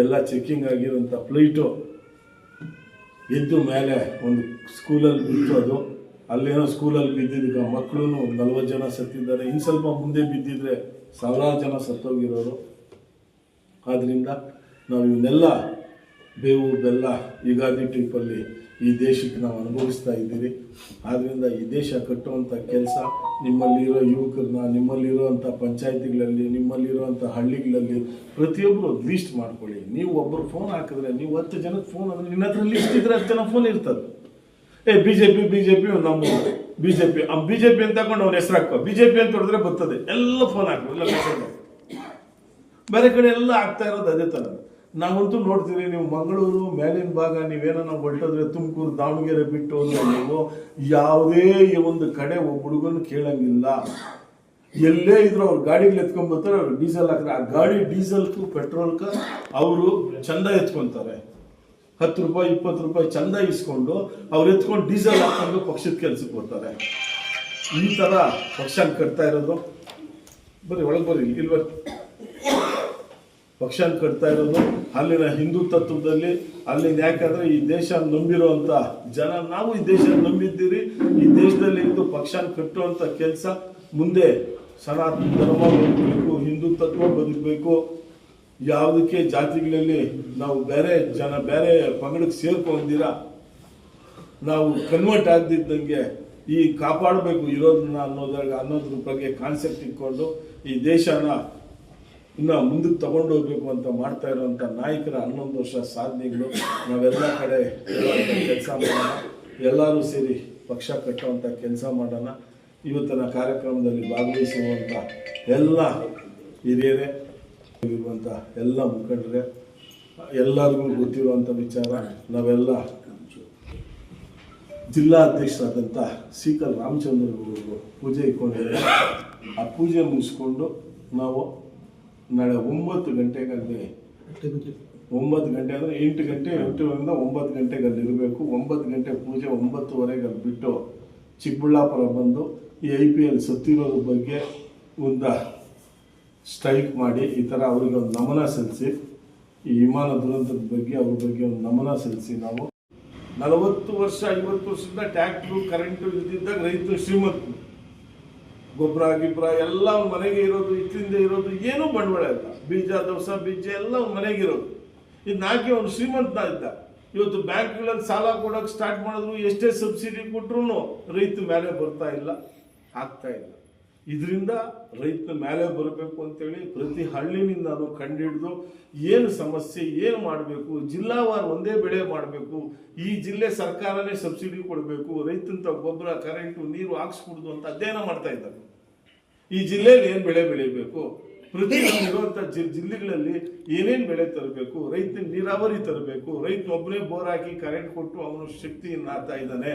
ಎಲ್ಲ ಚೆಕ್ಕಿಂಗ್ ಆಗಿರೋಂಥ ಫ್ಲೈಟು ಎದ್ದು ಮೇಲೆ ಒಂದು ಸ್ಕೂಲಲ್ಲಿ ಬಿತ್ತು ಅದು ಅಲ್ಲೇನೋ ಸ್ಕೂಲಲ್ಲಿ ಬಿದ್ದಿದ್ದಕ್ಕೆ ಮಕ್ಕಳು ನಲ್ವತ್ತು ಜನ ಸತ್ತಿದ್ದಾರೆ. ಇನ್ನು ಸ್ವಲ್ಪ ಮುಂದೆ ಬಿದ್ದಿದ್ರೆ ಸಾವಿರಾರು ಜನ ಸತ್ತೋಗಿರೋರು. ಆದ್ದರಿಂದ ನಾವು ಇವನ್ನೆಲ್ಲ ಬೇವು ಬೆಲ್ಲ ಯುಗಾದಿ ಟ್ರಿಪ್ಪಲ್ಲಿ ಈ ದೇಶಕ್ಕೆ ನಾವು ಅನುಭವಿಸ್ತಾ ಇದ್ದೀರಿ. ಆದ್ದರಿಂದ ಈ ದೇಶ ಕಟ್ಟುವಂಥ ಕೆಲಸ ನಿಮ್ಮಲ್ಲಿರೋ ಯುವಕರನ್ನ ನಿಮ್ಮಲ್ಲಿರುವಂಥ ಪಂಚಾಯತಿಗಳಲ್ಲಿ ನಿಮ್ಮಲ್ಲಿರುವಂಥ ಹಳ್ಳಿಗಳಲ್ಲಿ ಪ್ರತಿಯೊಬ್ಬರು ಲೀಸ್ಟ್ ಮಾಡ್ಕೊಳ್ಳಿ. ನೀವು ಒಬ್ಬರು ಫೋನ್ ಹಾಕಿದ್ರೆ, ನೀವು ಹತ್ತು ಜನಕ್ಕೆ ಫೋನ್ ಅಂದರೆ ನಿನ್ನ ಹತ್ರ ಲಿಸ್ಟ್ ಇದ್ರೆ ಹತ್ತು ಜನ ಫೋನ್ ಇರ್ತದೆ. ಏ B J P B J P ನಮ್ಮ ಬಿ ಜೆ ಪಿ ಆ ಬಿ ಜೆ ಪಿ ಅಂತ ತಗೊಂಡು ಅವ್ನ ಹೆಸರು ಹಾಕೋ ಬಿ ಜೆ ಪಿ ಅಂತ ಹೊಡೆದ್ರೆ ಬರ್ತದೆ. ಎಲ್ಲ ಫೋನ್ ಹಾಕು ಬೇರೆ ಕಡೆ ಎಲ್ಲ ಆಗ್ತಾ ಇರೋದು ಅದೇ ಥರ ನಾವಂತೂ ನೋಡ್ತೀವಿ, ನೀವು ಮಂಗಳೂರು ಮೇಲಿನ ಭಾಗ ನೀವೇನೋ ನಾವು ಹೊರಟೋದ್ರೆ ತುಮಕೂರು, ದಾವಣಗೆರೆ ಬಿಟ್ಟು ಅಂದ್ರೆ ನೀವು ಯಾವುದೇ ಒಂದು ಕಡೆ ಒಬ್ಬ ಹುಡುಗನ ಕೇಳಂಗಿಲ್ಲ. ಎಲ್ಲೇ ಇದ್ರು ಅವ್ರು ಗಾಡಿಗಳು ಎತ್ಕೊಂಡ್ಬರ್ತಾರೆ ಅವ್ರು ಡೀಸೆಲ್ ಹಾಕ್ತಾರೆ. ಆ ಗಾಡಿ ಡೀಸೆಲ್ಕು ಪೆಟ್ರೋಲ್ಕ ಅವರು ಚಂದ ಎತ್ಕೊಂತಾರೆ. ಹತ್ತು ರೂಪಾಯಿ, ಇಪ್ಪತ್ತು ರೂಪಾಯಿ ಚಂದ ಇಸ್ಕೊಂಡು ಅವ್ರು ಎತ್ಕೊಂಡು ಡೀಸೆಲ್ ಹಾಕೊಂಡು ಪಕ್ಷದ ಕೆಲ್ಸಕ್ಕೆ ಬರ್ತಾರೆ. ಈ ತರ ಪಕ್ಷ ಕಟ್ತಾ ಇರೋದು. ಬರ್ರಿ, ಒಳಗೆ ಬರ್ರಿ ಇಲ್ಲಿ ಬರ್ರಿ ಪಕ್ಷ ಕಟ್ತಾ ಇರೋದು ಅಲ್ಲಿನ ಹಿಂದೂ ತತ್ವದಲ್ಲಿ ಅಲ್ಲಿನ ಯಾಕಂದ್ರೆ ಈ ದೇಶ ನಂಬಿರುವಂತ ಜನ, ನಾವು ಈ ದೇಶ ನಂಬಿದ್ದೀರಿ, ಈ ದೇಶದಲ್ಲಿ ಇದ್ದು ಪಕ್ಷ ಕಟ್ಟುವಂತ ಕೆಲಸ ಮುಂದೆ ಸನಾತನ ಧರ್ಮ ಬದುಕಬೇಕು, ಹಿಂದೂ ತತ್ವ ಬದುಕಬೇಕು, ಯಾವುದಕ್ಕೆ ಜಾತಿಗಳಲ್ಲಿ ನಾವು ಬೇರೆ ಜನ, ಬೇರೆ ಪಂಗಡಕ್ಕೆ ಸೇರ್ಕೊಂಡಿರ ನಾವು ಕನ್ವರ್ಟ್ ಆಗದಿದ್ದಂಗೆ ಈ ಕಾಪಾಡಬೇಕು ಇರೋದನ್ನ ಅನ್ನೋದ್ರ ಅನ್ನೋದ್ರ ಬಗ್ಗೆ ಕಾನ್ಸೆಪ್ಟ್ ಇಟ್ಕೊಂಡು ಈ ದೇಶನ ಇನ್ನ ಮುಂದಕ್ಕೆ ತಗೊಂಡು ಹೋಗ್ಬೇಕು ಅಂತ ಮಾಡ್ತಾ ಇರುವಂತ ನಾಯಕರ ಹನ್ನೊಂದು ವರ್ಷ ಸಾಧನೆಗಳು, ನಾವೆಲ್ಲ ಕಡೆ ಕೆಲಸ ಮಾಡೋಣ, ಎಲ್ಲರೂ ಸೇರಿ ಪಕ್ಷ ಕಟ್ಟುವಂಥ ಕೆಲಸ ಮಾಡೋಣ. ಇವತ್ತಿನ ಕಾರ್ಯಕ್ರಮದಲ್ಲಿ ಭಾಗವಹಿಸುವಂಥ ಎಲ್ಲ ಹಿರಿಯರೇ, ಇರುವಂತ ಎಲ್ಲ ಮುಖಂಡರೇ, ಎಲ್ಲರಿಗೂ ಗೊತ್ತಿರುವಂತ ವಿಚಾರ, ನಾವೆಲ್ಲ ಜಿಲ್ಲಾ ಅಧ್ಯಕ್ಷರಾದಂಥ ಸೀಕಲ್ ರಾಮಚಂದ್ರ ಗುರುಗಳು ಪೂಜೆ ಇಟ್ಕೊಂಡಿದ್ದಾರೆ ಆ ಪೂಜೆ ಮುಗಿಸ್ಕೊಂಡು ನಾವು ನಾಳೆ ಒಂಬತ್ತು ಗಂಟೆಗಲ್ಲಿ ಒಂಬತ್ತು ಗಂಟೆ ಅಂದರೆ ಎಂಟು ಗಂಟೆ ಎಂಟರಿಂದ ಒಂಬತ್ತು ಗಂಟೆಗೆ ಅಲ್ಲಿ ಇರಬೇಕು. ಒಂಬತ್ತು ಗಂಟೆ ಪೂಜೆ ಒಂಬತ್ತುವರೆಗೆ ಅಲ್ಲಿ ಬಿಟ್ಟು ಚಿಕ್ಕಬಳ್ಳಾಪುರ ಬಂದು ಈ ಐ ಪಿ ಎಲ್ ಸತ್ತಿರೋದ್ರ ಬಗ್ಗೆ ಒಂದು ಸ್ಟ್ರೈಕ್ ಮಾಡಿ ಈ ಥರ ಅವ್ರಿಗೆ ಒಂದು ನಮನ ಸಲ್ಲಿಸಿ ಈ ವಿಮಾನ ದುರಂತದ ಬಗ್ಗೆ ಅವ್ರ ಬಗ್ಗೆ ಒಂದು ನಮನ ಸಲ್ಲಿಸಿ ನಾವು. ನಲವತ್ತು ವರ್ಷ ಐವತ್ತು ವರ್ಷದಿಂದ ಟ್ಯಾಕ್ಟ್ರು ಕರೆಂಟು ಇದ್ದಿದ್ದಾಗ ರೈತರು ಶ್ರೀಮಂತರು. ಗೊಬ್ಬರ, ಗಿಬ್ಬರ ಎಲ್ಲ ಮನೆಗೆ ಇರೋದು, ಇಟ್ಟಿಂದ ಇರೋದು, ಏನೂ ಬಂಡವಾಳ ಇಲ್ಲ. ಬೀಜ, ದವಸ, ಬೀಜ ಎಲ್ಲ ಮನೆಗೆ ಇರೋದು. ಇದು ನಾಕೆ ಒಂದು ಶ್ರೀಮಂತ ಇದ್ದ ಇವತ್ತು ಬ್ಯಾಂಕ್ಗಳಲ್ಲಿ ಸಾಲ ಕೊಡೋಕೆ ಸ್ಟಾರ್ಟ್ ಮಾಡಿದ್ರು, ಎಷ್ಟೇ ಸಬ್ಸಿಡಿ ಕೊಟ್ರು ರೈತ ಮೇಲೆ ಬರ್ತಾ ಇಲ್ಲ, ಆಗ್ತಾ ಇಲ್ಲ. ಇದರಿಂದ ರೈತನ ಮೇಲೆ ಬರಬೇಕು ಅಂತೇಳಿ ಪ್ರತಿ ಹಳ್ಳಿನಿಂದನೂ ಕಂಡಿಡಿದು ಏನು ಸಮಸ್ಯೆ ಏನು ಮಾಡಬೇಕು ಜಿಲ್ಲಾವಾರು ಒಂದೇ ಬೆಳೆ ಮಾಡಬೇಕು ಈ ಜಿಲ್ಲೆ ಸರ್ಕಾರನೇ ಸಬ್ಸಿಡಿ ಕೊಡಬೇಕು ರೈತಂತ ಗೊಬ್ಬರ ಕರೆಂಟು ನೀರು ಹಾಕ್ಸ್ಬಿಡ್ದು ಅಂತ ಅಧ್ಯಯನ ಮಾಡ್ತಾ ಇದ್ದಾರೆ ಈ ಜಿಲ್ಲೆಯಲ್ಲಿ ಏನು ಬೆಳೆ ಬೆಳಿಬೇಕು? ಪ್ರತಿ ಇರುವಂತ ಜಿಲ್ಲೆಗಳಲ್ಲಿ ಏನೇನು ಬೆಳೆ ತರಬೇಕು? ರೈತನ ನೀರಾವರಿ ತರಬೇಕು ರೈತ ಒಬ್ಬನೇ ಬೋರ್ ಹಾಕಿ ಕರೆಂಟ್ ಕೊಟ್ಟು ಅವನು ಶಕ್ತಿಯನ್ನು ಆಗ್ತಾ ಇದ್ದಾನೆ.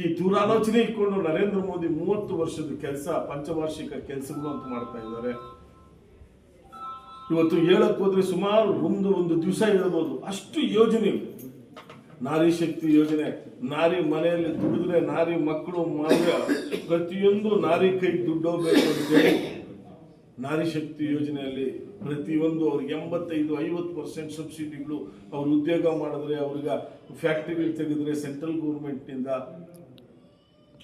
ಈ ದೂರಾಲೋಚನೆ ಇಟ್ಕೊಂಡು ನರೇಂದ್ರ ಮೋದಿ ಮೂವತ್ತು ವರ್ಷದ ಕೆಲಸ, ಪಂಚವಾರ್ಷಿಕ ಕೆಲಸಗಳು ಅಂತ ಮಾಡ್ತಾ ಇದ್ದಾರೆ. ಇವತ್ತು ಹೇಳಕ್ ಹೋದ್ರೆ ಸುಮಾರು ಒಂದು ಒಂದು ದಿವಸ ಹೇಳ್ಬೋದು. ಅಷ್ಟು ಯೋಜನೆ ನಾರಿ ಶಕ್ತಿ ಯೋಜನೆ, ನಾರಿ ಮನೆಯಲ್ಲಿ ದುಡಿದ್ರೆ ನಾರಿ ಮಕ್ಕಳು ಮಗ ಪ್ರತಿಯೊಂದು ನಾರಿ ಕೈ ದುಡ್ಡು ಹೋಗ್ಬೇಕು ಅಂತೇಳಿ ನಾರಿ ಶಕ್ತಿ ಯೋಜನೆಯಲ್ಲಿ ಪ್ರತಿಯೊಂದು ಅವ್ರಿಗೆ ಎಂಬತ್ತೈದು, ಐವತ್ತು ಪರ್ಸೆಂಟ್ ಸಬ್ಸಿಡಿಗಳು ಅವ್ರು ಉದ್ಯೋಗ ಮಾಡಿದ್ರೆ ಅವ್ರಿಗೆ ಫ್ಯಾಕ್ಟ್ರಿಗಳು ತೆಗೆದ್ರೆ ಸೆಂಟ್ರಲ್ ಗೌರ್ಮೆಂಟ್ನಿಂದ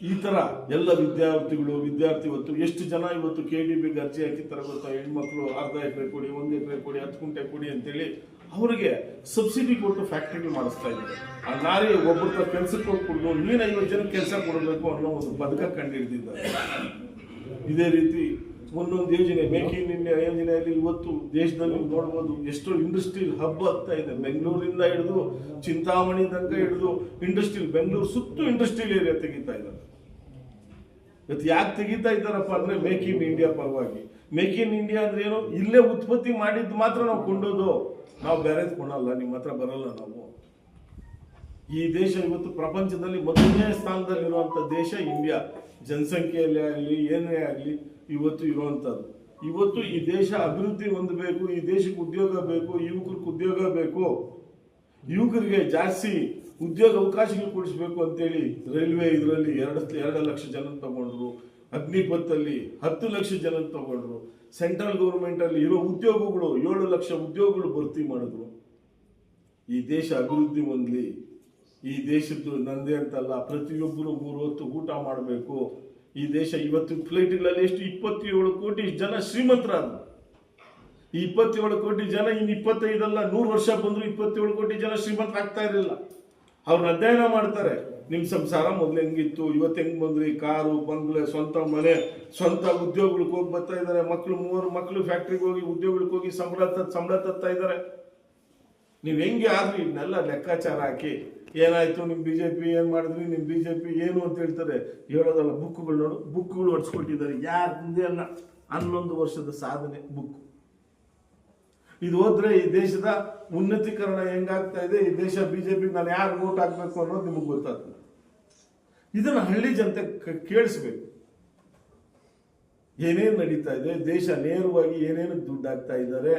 ಈ ತರ ಎಲ್ಲ ವಿದ್ಯಾರ್ಥಿಗಳು, ವಿದ್ಯಾರ್ಥಿ ಇವತ್ತು ಎಷ್ಟು ಜನ ಇವತ್ತು ಕೆ ಡಿ ಬಿಗೆ ಅರ್ಜಿ ಹಾಕಿರ್ತಾರೆ ಗೊತ್ತಾ? ಹೆಣ್ಮಕ್ಳು ಅರ್ಧ ಎಕರೆ ಕೊಡಿ, ಒಂದು ಎಕರೆ ಕೊಡಿ, ಹತ್ತು ಗುಂಟೆ ಕೊಡಿ ಅಂತೇಳಿ ಅವರಿಗೆ ಸಬ್ಸಿಡಿ ಕೊಟ್ಟು ಫ್ಯಾಕ್ಟ್ರಿಗಳು ಮಾಡಿಸ್ತಾ ಇದ್ದಾರೆ. ಆ ನಾರಿ ಒಬ್ಬರ ಕೆಲಸಕ್ಕೆ ಹೋಗಿ ಕೊಡೋದು, ನೀನು ಐವತ್ತು ಜನ ಕೆಲಸ ಕೊಡಬೇಕು ಅನ್ನೋ ಒಂದು ಬದುಕ ಕಂಡುಹಿಡಿದಿದ್ದಾರೆ ಇದೇ ರೀತಿ ಒಂದೊಂದು ಯೋಜನೆ ಮೇಕ್ ಇನ್ ಇಂಡಿಯಾ ಯೋಜನೆಯಲ್ಲಿ ಇವತ್ತು ದೇಶದಲ್ಲಿ ನೋಡ್ಬೋದು ಎಷ್ಟೋ ಇಂಡಸ್ಟ್ರಿಯಲ್ ಹಬ್ ಆಗ್ತಾ ಇದೆ. ಬೆಂಗಳೂರಿಂದ ಹಿಡಿದು ಚಿಂತಾಮಣಿ ತನಕ ಹಿಡಿದು ಇಂಡಸ್ಟ್ರಿಯಲ್ ಬೆಂಗಳೂರು ಸುತ್ತು ಇಂಡಸ್ಟ್ರಿಯಲ್ ಏರಿಯಾ ತೆಗಿತಾ ಇದ್ದಾರೆ. ಇವತ್ತು ಯಾಕೆ ತೆಗಿತಾ ಇದ್ದಾರಪ್ಪ ಅಂದರೆ ಮೇಕ್ ಇನ್ ಇಂಡಿಯಾ ಪರವಾಗಿ. ಮೇಕ್ ಇನ್ ಇಂಡಿಯಾ ಅಂದ್ರೆ ಏನು? ಇಲ್ಲೇ ಉತ್ಪತ್ತಿ ಮಾಡಿದ್ದು ಮಾತ್ರ ನಾವು ಕೊಂಡೋದು. ನಾವು ಬೇರೆ ಕೊಡೋಲ್ಲ, ನಿಮ್ಮ ಹತ್ರ ಬರಲ್ಲ ನಾವು. ಈ ದೇಶ ಇವತ್ತು ಪ್ರಪಂಚದಲ್ಲಿ ಮೊದಲನೇ ಸ್ಥಾನದಲ್ಲಿರುವಂಥ ದೇಶ ಇಂಡಿಯಾ ಜನಸಂಖ್ಯೆಯಲ್ಲಿ ಆಗಲಿ, ಏನೇ ಆಗಲಿ, ಇವತ್ತು ಇರುವಂಥದ್ದು. ಇವತ್ತು ಈ ದೇಶ ಅಭಿವೃದ್ಧಿ ಹೊಂದಬೇಕು, ಈ ದೇಶಕ್ಕೆ ಉದ್ಯೋಗ ಬೇಕು, ಯುವಕರಿಗೆ ಉದ್ಯೋಗ ಬೇಕು. ಯುವಕರಿಗೆ ಜಾಸ್ತಿ ಉದ್ಯೋಗ ಅವಕಾಶಗಳು ಕೊಡಿಸ್ಬೇಕು ಅಂತೇಳಿ ರೈಲ್ವೆ ಇದರಲ್ಲಿ ಎರಡು ಎರಡು ಲಕ್ಷ ಜನ ತಗೊಂಡ್ರು, ಅಗ್ನಿಪಥಲ್ಲಿ ಹತ್ತು ಲಕ್ಷ ಜನ ತಗೊಂಡ್ರು, ಸೆಂಟ್ರಲ್ ಗೌರ್ಮೆಂಟಲ್ಲಿ ಇರೋ ಉದ್ಯೋಗಗಳು ಏಳು ಲಕ್ಷ ಉದ್ಯೋಗಗಳು ಭರ್ತಿ ಮಾಡಿದ್ರು. ಈ ದೇಶ ಅಭಿವೃದ್ಧಿ ಹೊಂದಲಿ. ಈ ದೇಶದ್ದು ನಂದೇ ಅಂತಲ್ಲ, ಪ್ರತಿಯೊಬ್ಬರು ಮೂರು ಹೊತ್ತು ಊಟ ಮಾಡಬೇಕು. ಈ ದೇಶ ಇವತ್ತು ಫ್ಲೈಟ್ಗಳಲ್ಲಿ ಎಷ್ಟು ಇಪ್ಪತ್ತೇಳು ಕೋಟಿ ಜನ ಶ್ರೀಮಂತರಾದ್ರು. ಈ ಇಪ್ಪತ್ತೇಳು ಕೋಟಿ ಜನ, ಇನ್ನು ಇಪ್ಪತ್ತೈದಲ್ಲ, ನೂರು ವರ್ಷ ಬಂದ್ರು ಇಪ್ಪತ್ತೇಳು ಕೋಟಿ ಜನ ಶ್ರೀಮಂತರಾಗ್ತಾ ಇರಲಿಲ್ಲ. ಅವ್ರನ್ನ ಅಧ್ಯಯನ ಮಾಡ್ತಾರೆ. ನಿಮ್ಮ ಸಂಸಾರ ಮೊದ್ಲು ಹೆಂಗಿತ್ತು? ಇವತ್ತು ಹೆಂಗೆ ಬಂದ್ರಿ? ಕಾರು, ಬಂಗ್ಲೆ, ಸ್ವಂತ ಮನೆ, ಸ್ವಂತ ಉದ್ಯೋಗಗಳಿಗೆ ಹೋಗಿ ಬರ್ತಾ ಇದ್ದಾರೆ. ಮಕ್ಳು, ಮೂವರು ಮಕ್ಳು ಫ್ಯಾಕ್ಟ್ರಿಗೆ ಹೋಗಿ ಉದ್ಯೋಗಗಳಿಗೆ ಹೋಗಿ ಸಂಬಳ ಸಂಬಳ ತತ್ತಾ ಇದ್ದಾರೆ. ನೀವು ಹೆಂಗೆ ಆದ್ರಿ ಇದನ್ನೆಲ್ಲ ಲೆಕ್ಕಾಚಾರ ಹಾಕಿ. ಏನಾಯ್ತು? ನಿಮ್ ಬಿಜೆಪಿ ಏನು ಮಾಡಿದ್ರಿ? ಜೆ ಬಿಜೆಪಿ ಏನು ಅಂತ ಹೇಳ್ತಾರೆ. ಹೇಳೋದಲ್ಲ ಬುಕ್ಗಳು ನೋಡು. ಬುಕ್ಗಳು ಹೊಡ್ಸ್ಕೊಟ್ಟಿದ್ದಾರೆ ಯಾರು ಅಲ್ಲ ಹನ್ನೊಂದು ವರ್ಷದ ಸಾಧನೆ ಬುಕ್ ಇದು ಹೋದ್ರೆ ಈ ದೇಶದ ಉನ್ನತೀಕರಣ ಹೆಂಗಾಗ್ತಾ ಇದೆ? ಈ ದೇಶ ಬಿಜೆಪಿ ನಾನು ಯಾರು ಓಟ್ ಹಾಕ್ಬೇಕು ಅನ್ನೋದು ನಿಮಗೆ ಗೊತ್ತಾಗ್ತದೆ. ಇದನ್ನು ಹಳ್ಳಿ ಜನತೆ ಕೇಳಿಸ್ಬೇಕು. ಏನೇನು ನಡೀತಾ ಇದೆ? ದೇಶ ನೇರವಾಗಿ ಏನೇನು ದುಡ್ಡು ಆಗ್ತಾ ಇದ್ದಾರೆ?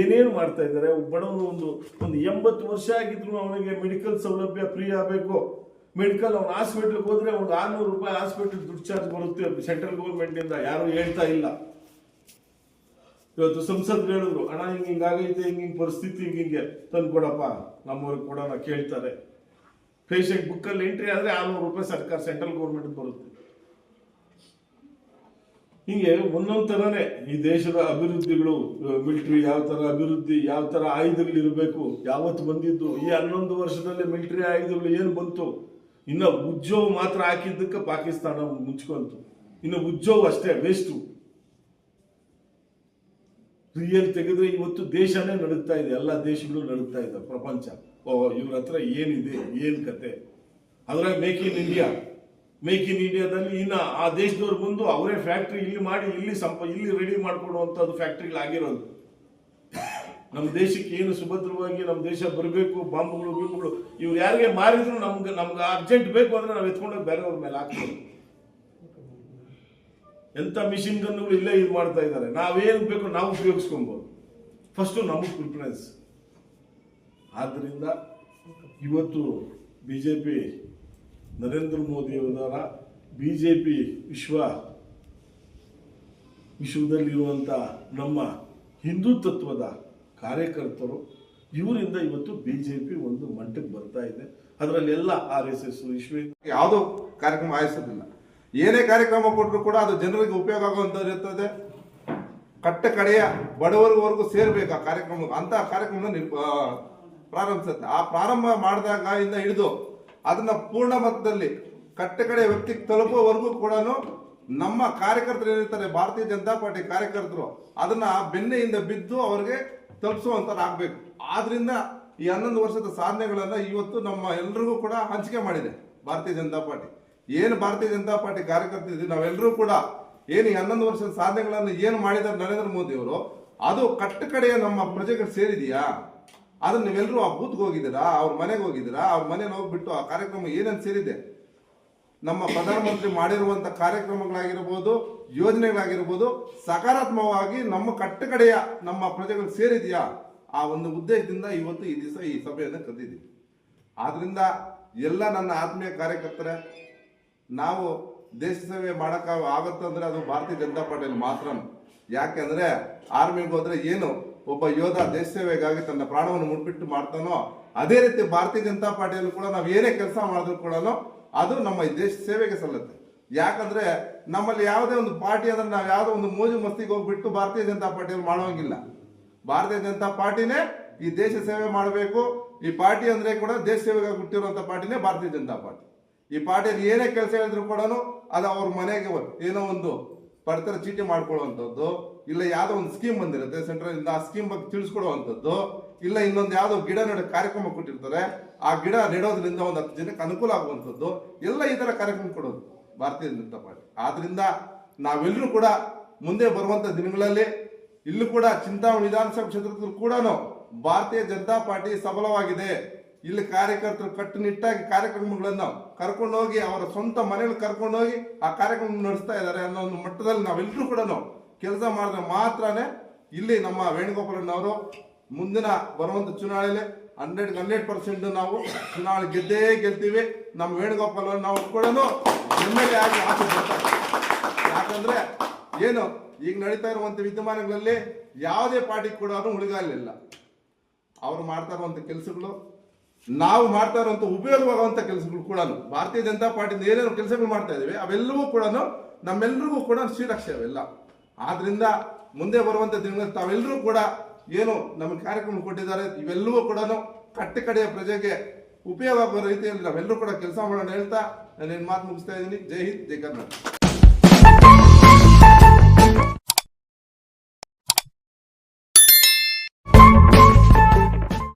ಏನೇನು ಮಾಡ್ತಾ ಇದ್ದಾರೆ? ಬಡವನು ಒಂದು ಒಂದು ಎಂಬತ್ತು ವರ್ಷ ಆಗಿದ್ರು ಅವನಿಗೆ ಮೆಡಿಕಲ್ ಸೌಲಭ್ಯ ಫ್ರೀ ಆಗಬೇಕು. ಮೆಡಿಕಲ್ ಅವ್ನು ಹಾಸ್ಪಿಟ್ಲ್ಗೆ ಹೋದ್ರೆ ಒಂದು ಆರ್ನೂರು ರೂಪಾಯಿ ಹಾಸ್ಪಿಟ್ಲ್ ದುಡ್ಡು ಚಾರ್ಜ್ ಬರುತ್ತೆ. ಸೆಂಟ್ರಲ್ ಗೌರ್ಮೆಂಟಿಂದ ಯಾರು ಹೇಳ್ತಾ ಇಲ್ಲ. ಇವತ್ತು ಸಂಸದ್ ಹೇಳಿದ್ರು, ಅಣ್ಣ, ಹಿಂಗೆ ಹಿಂಗಾಗೈತೆ ಹಿಂಗ್ ಹಿಂಗ್ ಪರಿಸ್ಥಿತಿ, ಹಿಂಗೆ ಹಿಂಗೆ. ತಂದು ಕೊಡಪ್ಪ ನಮ್ಮವ್ರಿಗೆ ಕೊಡೋಣ ಕೇಳ್ತಾರೆ. ಪೇಷಂಟ್ ಬುಕ್ಕಲ್ಲಿ ಎಂಟ್ರಿ ಆದ್ರೆ ಆರ್ನೂರು ರೂಪಾಯಿ ಸರ್ಕಾರ ಸೆಂಟ್ರಲ್ ಗೌರ್ಮೆಂಟ್ ಬರುತ್ತೆ. ಹಿಂಗೆ ಒಂದೊಂದು ತರನೇ ಈ ದೇಶದ ಅಭಿವೃದ್ಧಿಗಳು ಮಿಲಿಟರಿ ಯಾವ ತರ ಅಭಿವೃದ್ಧಿ, ಯಾವ ತರ ಆಯುಧಗಳು ಇರಬೇಕು, ಯಾವತ್ತು ಬಂದಿದ್ದು, ಈ ಹನ್ನೊಂದು ವರ್ಷದಲ್ಲಿ ಮಿಲಿಟರಿ ಆಯುಧಗಳು ಏನು ಬಂತು? ಇನ್ನ ಉದ್ಯೋಗ ಮಾತ್ರ ಹಾಕಿದ್ದಕ್ಕೆ ಪಾಕಿಸ್ತಾನ ಮುಚ್ಕೊಂತು. ಇನ್ನು ಉಜ್ಜೋವು ಅಷ್ಟೇ ವೇಸ್ಟು ರಿಯಲ್ ತೆಗೆದ್ರೆ ಇವತ್ತು ದೇಶನೇ ನಡುಗ್ತಾ ಇದೆ, ಎಲ್ಲ ದೇಶಗಳು ನಡುಗ್ತಾ ಇದೆ, ಪ್ರಪಂಚ. ಓ ಇವ್ರ ಹತ್ರ ಏನಿದೆ, ಏನು ಕತೆ? ಅದರ make in India make in ಇಂಡಿಯಾದಲ್ಲಿ ಇನ್ನು ಆ ದೇಶದವ್ರು ಬಂದು ಅವರೇ ಫ್ಯಾಕ್ಟ್ರಿ ಇಲ್ಲಿ ಮಾಡಿ, ಇಲ್ಲಿ ಸಂಪ, ಇಲ್ಲಿ ರೆಡಿ ಮಾಡ್ಕೊಡುವಂಥದ್ದು ಫ್ಯಾಕ್ಟ್ರಿಗಳಾಗಿರೋದು ನಮ್ಮ ದೇಶಕ್ಕೆ ಏನು ಸುಭದ್ರವಾಗಿ ನಮ್ಮ ದೇಶ ಬರಬೇಕು, ಬಾಂಬ್ಗಳು, ಗೀಂಬುಗಳು, ಇವ್ರು ಯಾರಿಗೆ ಮಾರಿದ್ರು ನಮ್ಗೆ ನಮ್ಗೆ ಅರ್ಜೆಂಟ್ ಬೇಕು ಅಂದರೆ ನಾವು ಎತ್ಕೊಂಡೋಗಿ ಬೇರೆಯವ್ರ ಮೇಲೆ ಹಾಕ್ಬೋದು. ಎಂತ ಮಿಷಿನ್ ಗನ್ನುಗಳು ಇಲ್ಲೇ ಇದು ಮಾಡ್ತಾ ಇದ್ದಾರೆ. ನಾವೇನು ಬೇಕು ನಾವು ಉಪಯೋಗಿಸ್ಕೊಬೋದು. ಫಸ್ಟು ನಮಗೆ ಪ್ರಿಫರೆನ್ಸ್ ಆದ್ದರಿಂದ ಇವತ್ತು ಬಿ ಜೆ ಪಿ ನರೇಂದ್ರ ಮೋದಿಯವರ ಬಿ ಜೆ ಪಿ ವಿಶ್ವ ವಿಶ್ವದಲ್ಲಿರುವಂಥ ನಮ್ಮ ಹಿಂದೂ ತತ್ವದ ಕಾರ್ಯಕರ್ತರು, ಇವರಿಂದ ಇವತ್ತು ಬಿ ಜೆ ಪಿ ಒಂದು ಮಟ್ಟಕ್ಕೆ ಬರ್ತಾ ಇದೆ. ಅದರಲ್ಲೆಲ್ಲ ಆರ್ ಎಸ್ ಎಸ್ ವಿಶ್ವ ಯಾವುದೋ ಕಾರ್ಯಕ್ರಮ ಆಯೋಜಿಸೋದಿಲ್ಲ. ಏನೇ ಕಾರ್ಯಕ್ರಮ ಕೊಟ್ಟರು ಕೂಡ ಅದು ಜನರಿಗೆ ಉಪಯೋಗ ಆಗುವಂಥದ್ದು ಇರ್ತದೆ. ಕಟ್ಟ ಕಡೆಯ ಬಡವರಿವರೆಗೂ ಸೇರಬೇಕು ಆ ಕಾರ್ಯಕ್ರಮ, ಅಂತ ಕಾರ್ಯಕ್ರಮ ಪ್ರಾರಂಭಿಸುತ್ತೆ. ಆ ಪ್ರಾರಂಭ ಮಾಡಿದಾಗ ಇಂದ ಹಿಡಿದು ಅದನ್ನ ಪೂರ್ಣ ಮಟ್ಟದಲ್ಲಿ ಕಟ್ಟ ಕಡೆಯ ವ್ಯಕ್ತಿಗೆ ತಲುಪುವವರೆಗೂ ಕೂಡ ನಮ್ಮ ಕಾರ್ಯಕರ್ತರು ಏನಿರ್ತಾರೆ, ಭಾರತೀಯ ಜನತಾ ಪಾರ್ಟಿ ಕಾರ್ಯಕರ್ತರು ಅದನ್ನ ಬೆನ್ನೆಯಿಂದ ಬಿದ್ದು ಅವ್ರಿಗೆ ತಲುಪಿಸುವಂತ ಆಗ್ಬೇಕು. ಆದ್ರಿಂದ ಈ ಹನ್ನೊಂದು ವರ್ಷದ ಸಾಧನೆಗಳನ್ನ ಇವತ್ತು ನಮ್ಮ ಎಲ್ರಿಗೂ ಕೂಡ ಹಂಚಿಕೆ ಮಾಡಿದೆ ಭಾರತೀಯ ಜನತಾ ಪಾರ್ಟಿ. ಏನು ಭಾರತೀಯ ಜನತಾ ಪಾರ್ಟಿ ಕಾರ್ಯಕರ್ತರಿದ್ದೀವಿ, ನಾವೆಲ್ಲರೂ ಕೂಡ ಏನು ಹನ್ನೊಂದು ವರ್ಷದ ಸಾಧನೆಗಳನ್ನು ಏನು ಮಾಡಿದ್ದಾರೆ ನರೇಂದ್ರ ಮೋದಿ ಅವರು, ಅದು ಕಟ್ಟಕಡೆಯ ನಮ್ಮ ಪ್ರಜೆಗಳು ಸೇರಿದೆಯಾ? ಅದನ್ನ ನೀವೆಲ್ಲರೂ ಆ ಬೂತ್ಗೆ ಹೋಗಿದ್ದೀರಾ? ಅವ್ರ ಮನೆಗೆ ಹೋಗಿದ್ದೀರಾ? ಅವ್ರ ಮನೇಲಿ ಹೋಗ್ಬಿಟ್ಟು ಆ ಕಾರ್ಯಕ್ರಮ ಏನೇನು ಸೇರಿದೆ? ನಮ್ಮ ಪ್ರಧಾನಮಂತ್ರಿ ಮಾಡಿರುವಂಥ ಕಾರ್ಯಕ್ರಮಗಳಾಗಿರ್ಬೋದು, ಯೋಜನೆಗಳಾಗಿರ್ಬೋದು, ಸಕಾರಾತ್ಮಕವಾಗಿ ನಮ್ಮ ಕಟ್ಟಕಡೆಯ ನಮ್ಮ ಪ್ರಜೆಗಳು ಸೇರಿದೆಯಾ? ಆ ಒಂದು ಉದ್ದೇಶದಿಂದ ಇವತ್ತು ಈ ದಿವಸ ಈ ಸಭೆಯನ್ನು ಕರೆದಿದ್ದೀವಿ. ಆದ್ದರಿಂದ ಎಲ್ಲ ನನ್ನ ಆತ್ಮೀಯ ಕಾರ್ಯಕರ್ತರೇ ನಾವು ದೇಶ ಸೇವೆ ಮಾಡೋಕೆ ಆಗುತ್ತಂದ್ರೆ ಅದು ಭಾರತೀಯ ಜನತಾ ಪಾರ್ಟಿಯಲ್ಲಿ ಮಾತ್ರ. ಯಾಕೆಂದ್ರೆ ಆರ್ಮಿಗೆ ಹೋದ್ರೆ ಏನು ಒಬ್ಬ ಯೋಧ ದೇಶ ಸೇವೆಗಾಗಿ ತನ್ನ ಪ್ರಾಣವನ್ನು ಮುಟ್ಬಿಟ್ಟು ಮಾಡ್ತಾನೋ, ಅದೇ ರೀತಿ ಭಾರತೀಯ ಜನತಾ ಪಾರ್ಟಿಯಲ್ಲಿ ಕೂಡ ನಾವು ಏನೇ ಕೆಲಸ ಮಾಡಿದ್ರು ಕೂಡ ಅದು ನಮ್ಮ ದೇಶ ಸೇವೆಗೆ ಸಲ್ಲುತ್ತೆ. ಯಾಕಂದ್ರೆ ನಮ್ಮಲ್ಲಿ ಯಾವುದೇ ಒಂದು ಪಾರ್ಟಿ ಅಂದ್ರೆ ನಾವು ಯಾವುದೋ ಒಂದು ಮೋಜು ಮಸ್ತಿಗೆ ಹೋಗ್ಬಿಟ್ಟು ಭಾರತೀಯ ಜನತಾ ಪಾರ್ಟಿಯಲ್ಲಿ ಮಾಡೋಂಗಿಲ್ಲ ಭಾರತೀಯ ಜನತಾ ಪಾರ್ಟಿನೇ ಈ ದೇಶ ಸೇವೆ ಮಾಡಬೇಕು. ಈ ಪಾರ್ಟಿ ಅಂದ್ರೆ ಕೂಡ ದೇಶ ಸೇವೆಗಾಗಿ ಹುಟ್ಟಿರುವಂತ ಪಾರ್ಟಿನೇ ಭಾರತೀಯ ಜನತಾ ಪಾರ್ಟಿ. ಈ ಪಾರ್ಟಿಯಲ್ಲಿ ಏನೇ ಕೆಲಸ ಹೇಳಿದ್ರು ಕೂಡ ಅದು ಅವ್ರ ಮನೆಗೆ ಏನೋ ಒಂದು ಪಡ್ತರ, ಚೀಟಿ ಮಾಡ್ಕೊಳ್ಳುವಂಥದ್ದು, ಇಲ್ಲ ಯಾವುದೋ ಒಂದು ಸ್ಕೀಮ್ ಬಂದಿರುತ್ತೆ ಸೆಂಟ್ರಲ್ ಇಂದ ಆ ಸ್ಕೀಮ್ ಬಗ್ಗೆ ತಿಳಿಸ್ಕೊಡುವಂಥದ್ದು, ಇಲ್ಲ ಇನ್ನೊಂದು ಯಾವುದೋ ಗಿಡ ನೆಡೋ ಕಾರ್ಯಕ್ರಮ ಕೊಟ್ಟಿರ್ತಾರೆ, ಆ ಗಿಡ ನೆಡೋದ್ರಿಂದ ಒಂದು ಹತ್ತು ಜನಕ್ಕೆ ಅನುಕೂಲ ಆಗುವಂಥದ್ದು, ಎಲ್ಲ ಈ ಥರ ಕಾರ್ಯಕ್ರಮ ಕೊಡೋದು ಭಾರತೀಯ ಜನತಾ ಪಾರ್ಟಿ. ಆದ್ರಿಂದ ನಾವೆಲ್ಲರೂ ಕೂಡ ಮುಂದೆ ಬರುವಂಥ ದಿನಗಳಲ್ಲಿ ಇಲ್ಲೂ ಕೂಡ ಚಿಂತಾಮಣಿ ವಿಧಾನಸಭಾ ಕ್ಷೇತ್ರದಲ್ಲೂ ಕೂಡ ಭಾರತೀಯ ಜನತಾ ಪಾರ್ಟಿ ಸಬಲವಾಗಿದೆ. ಇಲ್ಲಿ ಕಾರ್ಯಕರ್ತರು ಕಟ್ಟುನಿಟ್ಟಾಗಿ ಕಾರ್ಯಕ್ರಮಗಳನ್ನು ಕರ್ಕೊಂಡು ಹೋಗಿ ಅವರ ಸ್ವಂತ ಮನೆಯಲ್ಲಿ ಕರ್ಕೊಂಡು ಹೋಗಿ ಆ ಕಾರ್ಯಕ್ರಮ ನಡೆಸ್ತಾ ಇದ್ದಾರೆ ಅನ್ನೋ ಒಂದು ಮಟ್ಟದಲ್ಲಿ ನಾವೆಲ್ಲರೂ ಕೂಡ ಕೆಲಸ ಮಾಡಿದ್ರೆ ಮಾತ್ರನೇ ಇಲ್ಲಿ ನಮ್ಮ ವೇಣುಗೋಪಾಲನವರು ಮುಂದಿನ ಬರುವಂತ ಚುನಾವಣೆಯಲ್ಲಿ ಹಂಡ್ರೆಡ್ ಹಂಡ್ರೆಡ್ ಪರ್ಸೆಂಟ್ ನಾವು ಚುನಾವಣೆ ಗೆದ್ದೇ ಗೆಲ್ತೀವಿ. ನಮ್ಮ ವೇಣುಗೋಪಾಲ್ ನಾವು ಕೂಡ ಎಂ ಎಲ್ ಎ ಆಗಿ ಆಸೆ ಯಾಕಂದ್ರೆ ಏನು ಈಗ ನಡೀತಾ ಇರುವಂತ ವಿದ್ಯಮಾನಗಳಲ್ಲಿ ಯಾವುದೇ ಪಾರ್ಟಿ ಕೂಡ ಉಳಿಗಾಲಿಲ್ಲ ಅವ್ರು ಮಾಡ್ತಾ ಇರುವಂತ ಕೆಲಸಗಳು ನಾವು ಮಾಡ್ತಾ ಇರುವಂತ ಉಪಯೋಗವಾಗುವಂತ ಕೆಲಸಗಳು ಕೂಡ ಭಾರತೀಯ ಜನತಾ ಪಾರ್ಟಿಯಿಂದ ಏನೇನು ಕೆಲಸಗಳು ಮಾಡ್ತಾ ಇದ್ದೀವಿ, ಅವೆಲ್ಲವೂ ಕೂಡ ನಮ್ಮೆಲ್ಲರಿಗೂ ಕೂಡ ಶ್ರೀರಕ್ಷೆ ಅವೆಲ್ಲ. ಆದ್ರಿಂದ ಮುಂದೆ ಬರುವಂತ ದಿನಗಳಲ್ಲಿ ತಾವೆಲ್ಲರೂ ಕೂಡ ಏನು ನಮ್ಮ ಕಾರ್ಯಕ್ರಮ ಕೊಟ್ಟಿದ್ದಾರೆ, ಇವೆಲ್ಲವೂ ಕೂಡ ಕಟ್ಟೆ ಕಡೆಯ ಪ್ರಜೆಗೆ ಉಪಯೋಗ ಆಗುವ ರೀತಿಯಲ್ಲಿ ನಾವೆಲ್ಲರೂ ಕೂಡ ಕೆಲಸ ಮಾಡೋಣ ಹೇಳ್ತಾ ನಾನು ಮಾತು ಮುಗಿಸ್ತಾ ಇದ್ದೀನಿ. ಜೈ ಹಿಂದ್, ಜೈ ಕರ್ನಾಟಕ.